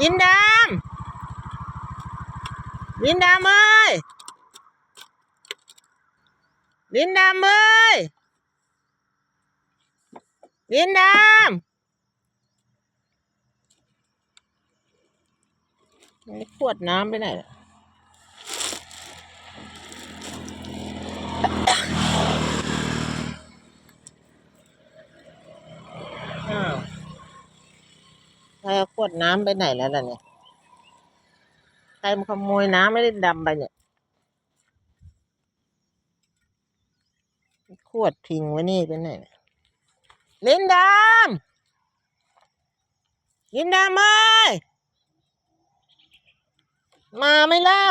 ลินดำลินดำเอ้ยลินดำเอ้ยลินดำขวดน้ำไปไหนล่ะอ้าวใครเอาขวดน้ำไปไหนแล้วล่ะเนี่ย ใครมาขโมยน้ำไม่ได้ดำไปเนี่ย ขวดทิ้งไว้นี่ไปไหนเนี่ยลินดำลินดำเอ้ยมาไม่เล่า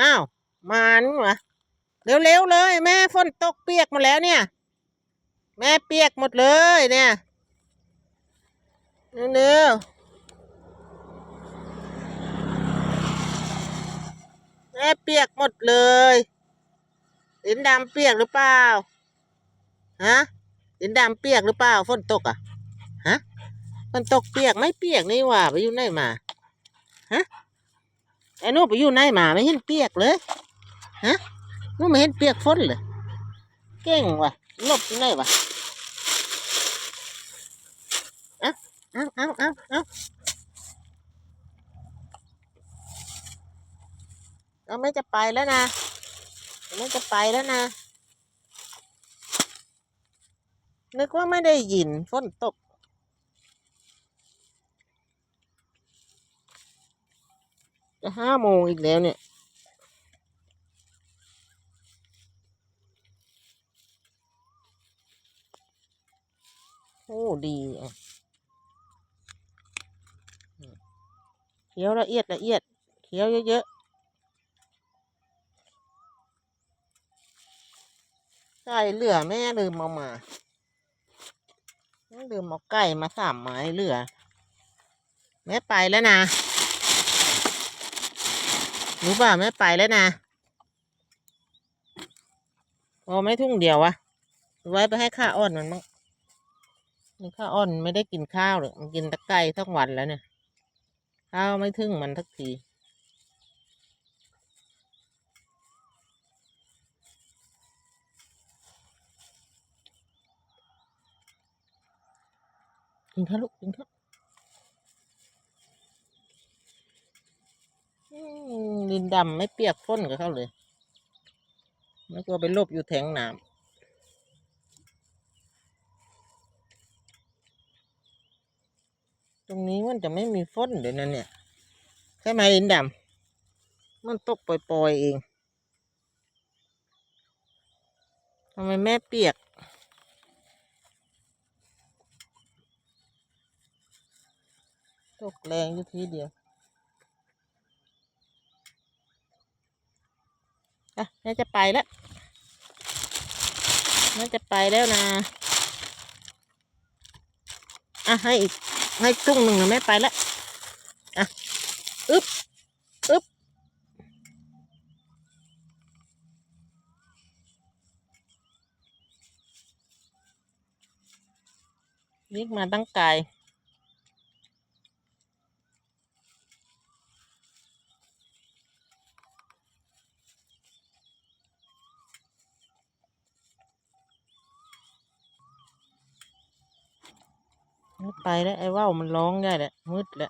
อ้าว มานี่หวะ เร็วๆเลย แม่ฝนตกเปียกหมดแล้วเนี่ย แม่เปียกหมดเลยเนี่ยเร็วๆแม่เปียกหมดเลยลินดำเปียกหรือเปล่าฮะลินดำเปียกหรือเปล่าฝนตกอะฮะฝนตกเปียกไม่เปียกนี่หว่าไปอยู่ไหนมาฮะไอ้นูไปอยู่ไหนมาไม่เห็นเปียกเลยฮะ หนูไม่เห็นเปียกฝนเลยเก่งว่ะลบอยู่ไหนวะเอาเอ้าเอ้าเอ้าเราไม่จะไปแล้วนะเราไม่จะไปแล้วนะ นึกว่าไม่ได้ยินฝนตกจะห้าโมงอีกแล้วเนี่ย อ้ดีอะเคี้ยวละเอียดละเอียดเคี้ยวเยอะๆไก่เหลือแม่ลืมเอามาแม่ลืมเอาไก่มาสามไม้เหลือ แม่ไปแล้วนะรู้ป่ะแม่ไปแล้วนะพอไม่ทุ่งเดียววะไว้ไปให้ข้าอ้อนมันมั้ง นี่ข้าอ้อนไม่ได้กินข้าวเลยมันกินตะไก่ทั้งวันแล้วเนี่ย ข้าวไม่ถึงมันทักทีกินข้าวลูกกินข้าวดินดำไม่เปียกฝนกับเขาเลยไม่กลัวไปลบอยู่แทงน้ำ รงนี้มันจะไม่มีฝนเดี๋ยวนั้นเนี่ยใช่ไหมดินดำมันตกปล่อยๆเองทำไมแม่เปียกตกแรงอยู่ทีเดียวอะแม่จะไปแล้วแม่จะไปแล้วนะ อะ ให้อีก ให้ตุ้งหนึ่งนะแม่ไปแล้วอะอึ๊บอึ๊บวิ่งมาตั้งไกล ไปแล้วไอ้ว่าวมันร้องได้แหละมืดแล้ว